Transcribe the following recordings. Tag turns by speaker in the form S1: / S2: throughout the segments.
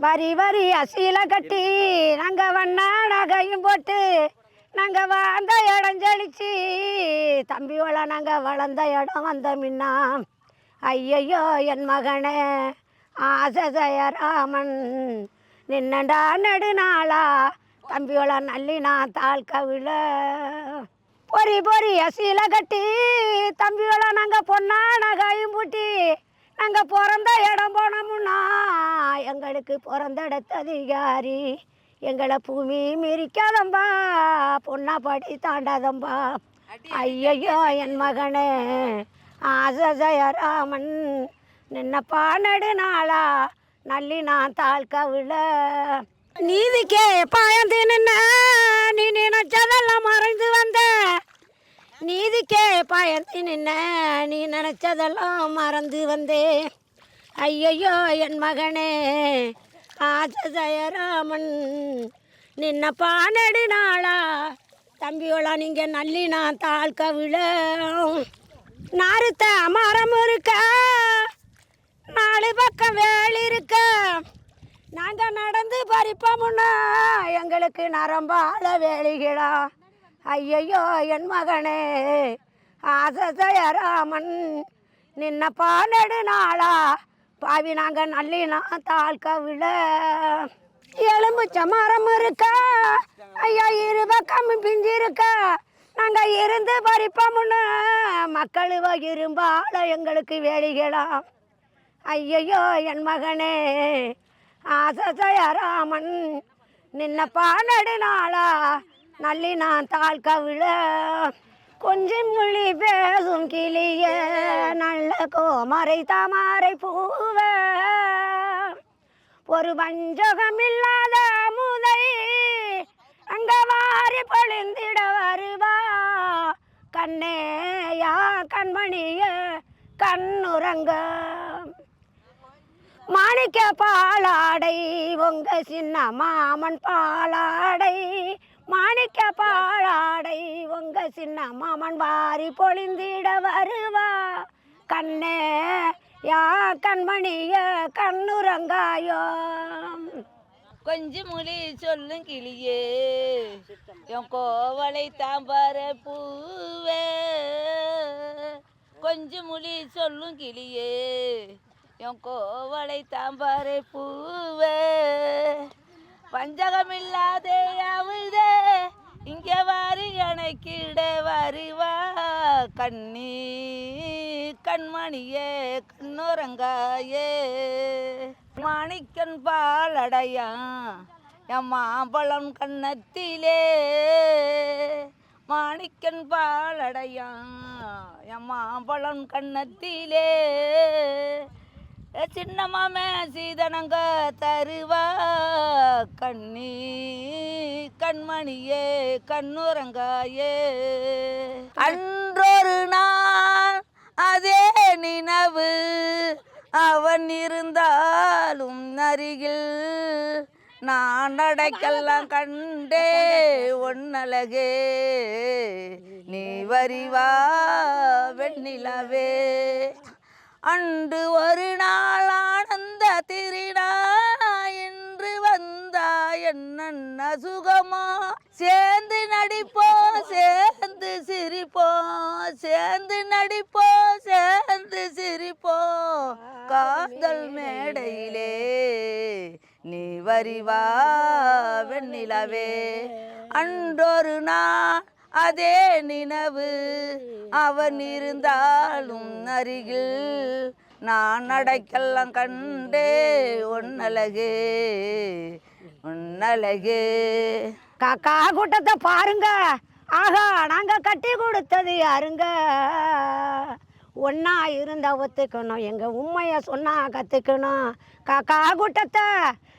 S1: வரி வரி அசீல கட்டி நாங்கள் வண்ணா நகையும் போட்டு நாங்கள் வாழ்ந்த இடம் செழிச்சு தம்பியோட நாங்கள் வளர்ந்த இடம் வந்த மின்னா ஐயையோ என் மகனே ஆசசயராமன் நின்னண்டா நெடுநாளா தம்பியோட நல்லினா தாழ் கவிழ பொறி பொறி அசீல கட்டி தம்பியோட நாங்கள் பொண்ணா நகையும் பூட்டி நாங்கள் பிறந்த இடம் போனோம்னா எங்களுக்கு பிறந்த இடத்து அதிகாரி எங்களை பூமி மிரிக்காதம்பா பொண்ணா படி தாண்டாதம்பா. ஐயையோ என் மகனே ஆசஜயராமன் நின்னப்பா நெடுநாளா நல்லி நான் தாழ் கவிழ நீதிக்கே பாயந்து நின்ன நீ நினைச்சதெல்லாம் மறைந்து வந்த. நீதிக்கே பயந்து நின்ன நீ நினச்சதெல்லாம் மறந்து வந்தே. ஐயையோ என் மகனே ஆச ஜெயராமன் நின்ன பானடு நாளா. தம்பியோளா நீங்கள் நல்லினா தாழ் கவிழ. நாருத்த மரம் இருக்க. நாலு பக்கம் வேலி இருக்க. நாங்கள் நடந்து பறிப்போம்னா எங்களுக்கு நரம்பால வேலிகளா. ஐயையோ என் மகனே ஆசையராமன் நின்ன பாலடு நாளா. பாவி நாங்கள் நல்லினா தாழ் விட. எலும்புச்ச மரம் இருக்கா? ஐயா இரு பக்கம் பிஞ்சு இருக்கா நாங்கள் இருந்து பறிப்போம்னு மக்கள் இரும்பால எங்களுக்கு வேலிகளாம். ஐயையோ என் மகனே ஆசையராமன் நின்ன பானடு நாளா நல்லி நான் தாழ் கொஞ்சம் மொழி பேசும் கிளிய நல்ல கோமரை தாமரை பூவ. ஒரு வஞ்சகம் இல்லாத முதை அங்க வாரி பொழிந்திட வருவா. கண்ணேயா கண்மணிய கண்ணுறங்க. மாணிக்க பாலாடை உங்க சின்ன மாமன் பாலாடை மாணிக்க பாழாடை உங்க சின்ன மாமன் வாரி பொழிந்திட வருவா. கண்ணே யா கண்மணிய கண்ணுரங்காயோ
S2: கொஞ்சம் மொழி சொல்லும் கிளியே என் கோவலை தாம்பார பூவே. கொஞ்சம் மொழி சொல்லும் கிளியே என் கோவலை தாம்பார பூவே. வஞ்சகமில்லாதே அவுதே இங்கே வாரி எனக்கிட வருவா. கண்ணி கண்மணியே கண்ணுரங்காயே மாணிக்கன் பாலடையா என் மாம்பழம் கண்ணத்திலே மாணிக்கன் பாலடையா என் மாம்பழம் கண்ணத்திலே சின்ன மாமே சீதனங்க தருவா. கண்ணி கண்மணியே கண்ணுரங்காயே. அன்றொரு நாள் அதே நினவு. அவன் இருந்தாலும் அருகில் நான் நடக்கெல்லாம் கண்டே ஒன்னழகே. நீ வரிவா வெண்ணிலவே. அன்று ஒரு நாள் ஆனந்த திருடா என்று வந்தா என்ன சுகமா? சேர்ந்து நடிப்போம் சேர்ந்து சிரிப்போம் சேர்ந்து நடிப்போம் சேர்ந்து சிரிப்போம் காதல் மேடையிலே நீ வரிவா வெண்ணிலவே. அன்றொரு நாள் அதே நினவு. அவன் இருந்தாலும் அருகில் நான் நடக்கெல்லாம் கண்டே ஒன்னழகே ஒன்னழகே
S1: காக்கா கூட்டத்தை பாருங்க. ஆகா நாங்க கட்டி கொடுத்தது யாருங்க? ஒன்னா இருந்தால் ஒத்துக்கணும். எங்க உண்மைய சொன்னா கத்துக்கணும். காக்கா கூட்டத்தை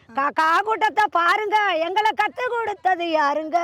S1: காக்கா கூட்டத்தை பாருங்க. எங்களை கத்து கொடுத்தது யாருங்க?